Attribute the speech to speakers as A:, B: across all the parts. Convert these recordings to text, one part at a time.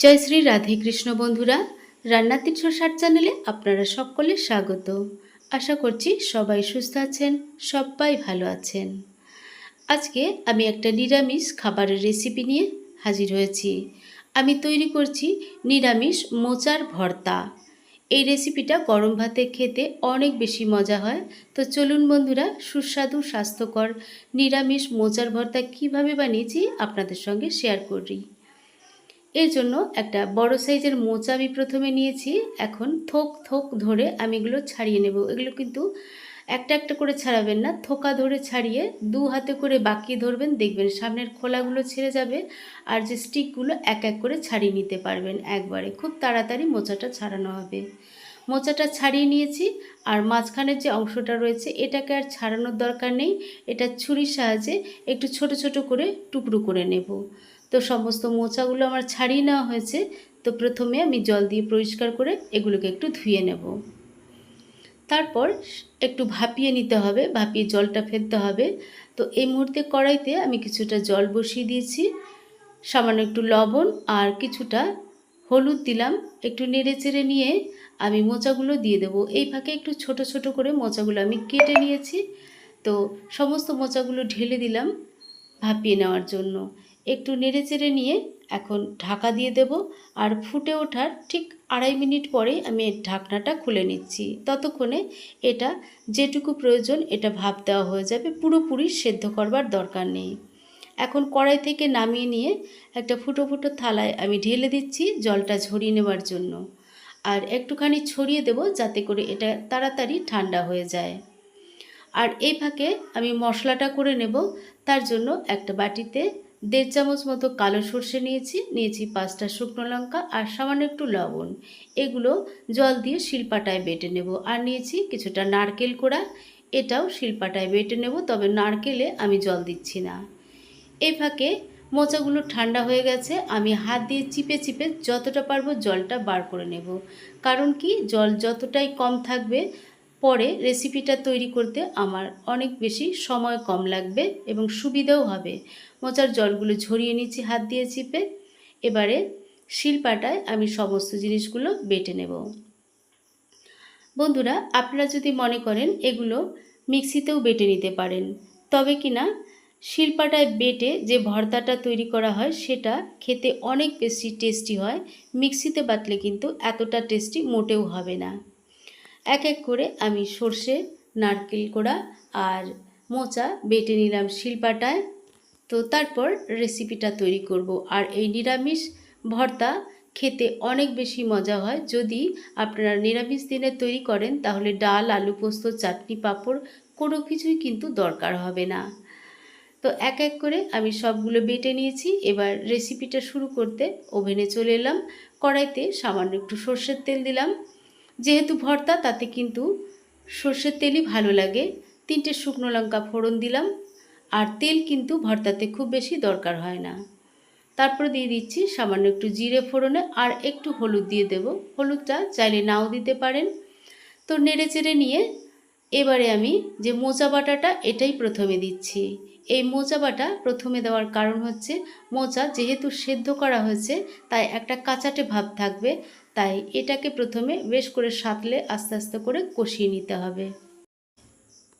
A: জয় শ্রী রাধে কৃষ্ণ বন্ধুরা, রান্না তিনশো ষাট চ্যানেলে আপনারা সকলে স্বাগত। আশা করছি সবাই সুস্থ আছেন, সবাই ভালো আছেন। আজকে আমি একটা নিরামিষ খাবারের রেসিপি নিয়ে হাজির হয়েছি। আমি তৈরি করছি নিরামিষ মোচার ভর্তা। এই রেসিপিটা গরম ভাতে খেতে অনেক বেশি মজা হয়। তো চলুন বন্ধুরা, সুস্বাদু, স্বাস্থ্যকর নিরামিষ মোচার ভর্তা কীভাবে বানিয়েছি আপনাদের সঙ্গে শেয়ার করি। এর জন্য একটা বড় সাইজের মোচা আমি প্রথমে নিয়েছি। এখন থোক থোক ধরে আমি এগুলো ছাড়িয়ে নেব। এগুলো কিন্তু একটা একটা করে ছাড়াবেন না, থোকা ধরে ছাড়িয়ে দু হাতে করে বাকি ধরবেন। দেখবেন সামনের খোলাগুলো ছেড়ে যাবে আর যে স্টিকগুলো এক এক করে ছাড়িয়ে নিতে পারবেন একবারে। খুব তাড়াতাড়ি মোচাটা ছাড়ানো হবে। মোচাটা ছাড়িয়ে নিয়েছি আর মাঝখানের যে অংশটা রয়েছে এটাকে আর ছাড়ানোর দরকার নেই। এটা ছুরির সাহায্যে একটু ছোট ছোট করে টুকরো করে নেব। তো সমস্ত মোচাগুলো আমার ছাড়িয়ে নেওয়া হয়েছে। তো প্রথমে আমি জল দিয়ে পরিষ্কার করে এগুলোকে একটু ধুয়ে নেব। তারপর একটু ভাপিয়ে নিতে হবে, ভাপিয়ে জলটা ফেলতে হবে। তো এই মুহূর্তে কড়াইতে আমি কিছুটা জল বসিয়ে দিয়েছি। সামান্য একটু লবণ আর কিছুটা হলুদ দিলাম, একটু নেড়ে চেড়ে নিয়ে আমি মোচাগুলো দিয়ে দেবো। এই ফাঁকে একটু ছোট ছোট করে মোচাগুলো আমি কেটে নিয়েছি। তো সমস্ত মোচাগুলো ঢেলে দিলাম ভাপিয়ে নেওয়ার জন্য। একটু নেড়ে চেড়ে নিয়ে এখন ঢাকা দিয়ে দেব আর ফুটে ওঠার ঠিক আড়াই মিনিট পরে আমি ঢাকনাটা খুলে নিচ্ছি। ততক্ষণে এটা যেটুকু প্রয়োজন এটা ভাপ দেওয়া হয়ে যাবে, পুরোপুরি সেদ্ধ করবার দরকার নেই। এখন কড়াই থেকে নামিয়ে নিয়ে একটা ফুটো ফুটো থালায় আমি ঢেলে দিচ্ছি জলটা ঝরিয়ে নেওয়ার জন্য। আর একটুখানি ছড়িয়ে দেব যাতে করে এটা তাড়াতাড়ি ঠান্ডা হয়ে যায়। আর এই ফাঁকে আমি মশলাটা করে নেব। তার জন্য একটা বাটিতে দেড় চামচ মতো কালো সর্ষে নিয়েছি নিয়েছি পাঁচটা শুকনো লঙ্কা আর সামান্য একটু লবণ। এগুলো জল দিয়ে শিলপাটায় বেটে নেব। আর নিয়েছি কিছুটা নারকেল কোড়া। এটাও শিলপাটায় বেটে নেব, তবে নারকেলে আমি জল দিচ্ছি না। এই ফাঁকে মোচাগুলো ঠান্ডা হয়ে গেছে, আমি হাত দিয়ে চিপে চিপে যতটা পারব জলটা বার করে নেব। কারণ কি, জল যতটাই কম থাকবে, পরে রেসিপিটা তৈরি করতে আমার অনেক বেশি সময় কম লাগবে এবং সুবিধাও হবে। মোচার জলগুলো ঝরিয়ে নিচ্ছি হাত দিয়ে চিপে, এবারে শিলপাটায় আমি সমস্ত জিনিসগুলো বেটে নেব। বন্ধুরা, আপনারা যদি মনে করেন এগুলো মিক্সিতেও বেটে নিতে পারেন, তবে কি না শিলপাটায় বেটে যে ভর্তাটা তৈরি করা হয়, সেটা খেতে অনেক বেশি টেস্টি হয়। মিক্সিতে বাটলে কিন্তু এতটা টেস্টি মোটেও হবে না। এক এক করে আমি সর্ষে, নারকেল কোড়া আর মোচা বেটে নিলাম শিলপাটায় তো তারপর রেসিপিটা তৈরি করব। আর এই নিরামিষ ভর্তা খেতে অনেক বেশি মজা হয়। যদি আপনারা নিরামিষ দিনে তৈরি করেন, তাহলে ডাল, আলু পোস্ত, চাটনি, পাঁপড় কোনো কিছুই কিন্তু দরকার হবে না। তো এক এক করে আমি সবগুলো বেটে নিয়েছি। এবার রেসিপিটা শুরু করতে ওভেনে চলে এলাম। কড়াইতে সামান্য একটু সর্ষের তেল দিলাম। যেহেতু ভর্তা, তাতে কিন্তু সর্ষের তেলই ভালো লাগে। তিনটে শুকনো লঙ্কা ফোড়ন দিলাম। আর তেল কিন্তু ভর্তাতে খুব বেশি দরকার হয় না। তারপর দিয়ে দিচ্ছি সামান্য একটু জিরে ফোড়নে আর একটু হলুদ দিয়ে দেব। হলুদটা চাইলে নাও দিতে পারেন। তো নেড়ে চেড়ে নিয়ে এবারে আমি যে মোচা বাটাটা এটাই প্রথমে দিচ্ছি। এই মোচা বাটা প্রথমে দেওয়ার কারণ হচ্ছে মোচা যেহেতু সেদ্ধ করা হয়েছে, তাই একটা কাঁচাটে ভাব থাকবে, তাই এটাকে প্রথমে বেশ করে সাতলে আস্তে আস্তে করে কষিয়ে নিতে হবে।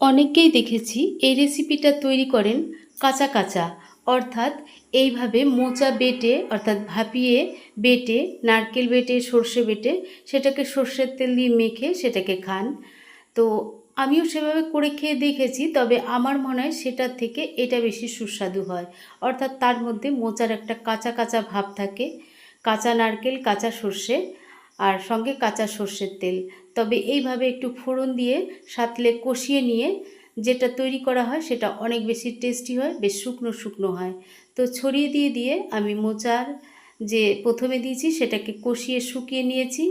A: অনেককেই দেখেছি এই রেসিপিটা তৈরি করেন কাঁচা কাঁচা। অর্থাৎ এইভাবে মোচা বেটে, অর্থাৎ ভাপিয়ে বেটে, নারকেল বেটে, সর্ষে বেটে, সেটাকে সর্ষের তেল দিয়ে মেখে সেটাকে খান। তো আমিও সেভাবে করে খেয়ে দেখেছি, তবে আমার মনে হয় সেটার থেকে এটা বেশি সুস্বাদু হয়। অর্থাৎ তার মধ্যে মোচার একটা কাঁচা কাঁচা ভাব থাকে, কাঁচা নারকেল, কাঁচা সর্ষে আর সঙ্গে কাঁচা সর্ষের তেল। তবে এইভাবে একটু ফোড়ন দিয়ে সাতলে কষিয়ে নিয়ে যেটা তৈরি করা হয় সেটা অনেক বেশি টেস্টি হয়, বেশ শুকনো শুকনো হয়। তো ছড়িয়ে দিয়ে দিয়ে আমি মোচার যে প্রথমে দিয়েছি সেটাকে কষিয়ে শুকিয়ে নিয়েছি।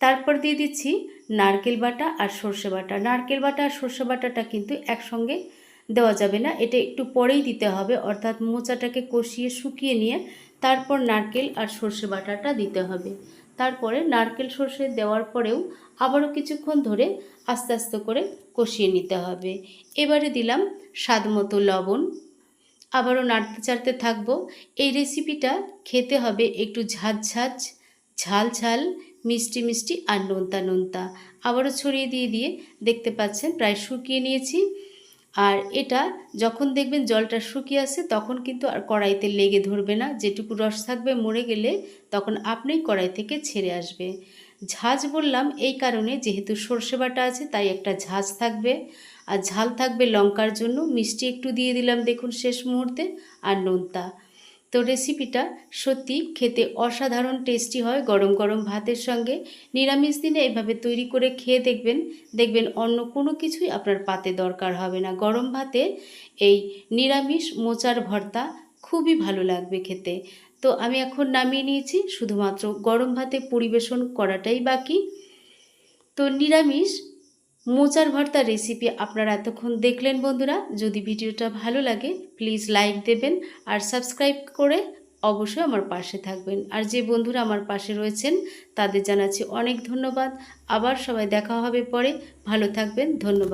A: তারপর দিয়ে দিচ্ছি নারকেল বাটা আর সর্ষে বাটা। নারকেল বাটা আর সর্ষে বাটাটা কিন্তু একসঙ্গে দেওয়া যাবে না। এটা একটু পরেই দিতে হবে, অর্থাৎ মোচাটাকে কষিয়ে শুকিয়ে নিয়ে তারপর নারকেল আর সর্ষে বাটাটা দিতে হবে। তারপরে নারকেল সর্ষে দেওয়ার পরেও আবারও কিছুক্ষণ ধরে আস্তে আস্তে করে কষিয়ে নিতে হবে। এবারে দিলাম স্বাদ মতো লবণ। আবারও নাড়তে চাড়তে থাকব। এই রেসিপিটা খেতে হবে একটু ঝাঁঝ, ঝাল ঝাল মিষ্টি মিষ্টি আর নোনতা নোনতা। আবারও ছড়িয়ে দিয়ে দিয়ে দেখতে পাচ্ছেন, প্রায় শুকিয়ে নিয়েছি। আর এটা যখন দেখবেন জলটা শুকিয়ে আসে, তখন কিন্তু আর কড়াইতে লেগে ধরবে না। যেটুকু রস থাকবে মরে গেলে তখন আপনিই কড়াই থেকে ছেড়ে আসবে। ঝাঁজ বললাম এই কারণে যেহেতু সর্ষে বাটা আছে, তাই একটা ঝাঁজ থাকবে। আর ঝাল থাকবে লঙ্কার জন্য। মিষ্টি একটু দিয়ে দিলাম দেখুন শেষ মুহূর্তে। আর নোনতা। তো রেসিপিটা সত্যি খেতে অসাধারণ টেস্টি হয় গরম গরম ভাতের সঙ্গে। নিরামিষ দিনে এভাবে তৈরি করে খেয়ে দেখবেন দেখবেন অন্য কোনো কিছুই আপনার পাতে দরকার হবে না। গরম ভাতে এই নিরামিষ মোচার ভর্তা খুবই ভালো লাগবে খেতে। তো আমি এখন নামিয়ে নিয়েছি, শুধুমাত্র গরম ভাতে পরিবেশন করাটাই বাকি। তো নিরামিষ মোচার ভর্তা রেসিপি আপনারা এতক্ষণ দেখলেন বন্ধুরা। যদি ভিডিওটা ভালো লাগে প্লিজ লাইক দেবেন আর সাবস্ক্রাইব করে অবশ্যই আমার পাশে থাকবেন। আর যে বন্ধুরা আমার পাশে রয়েছেন, তাদের জানাচ্ছি অনেক ধন্যবাদ। আবার সবাই দেখা হবে পরে। ভালো থাকবেন, ধন্যবাদ।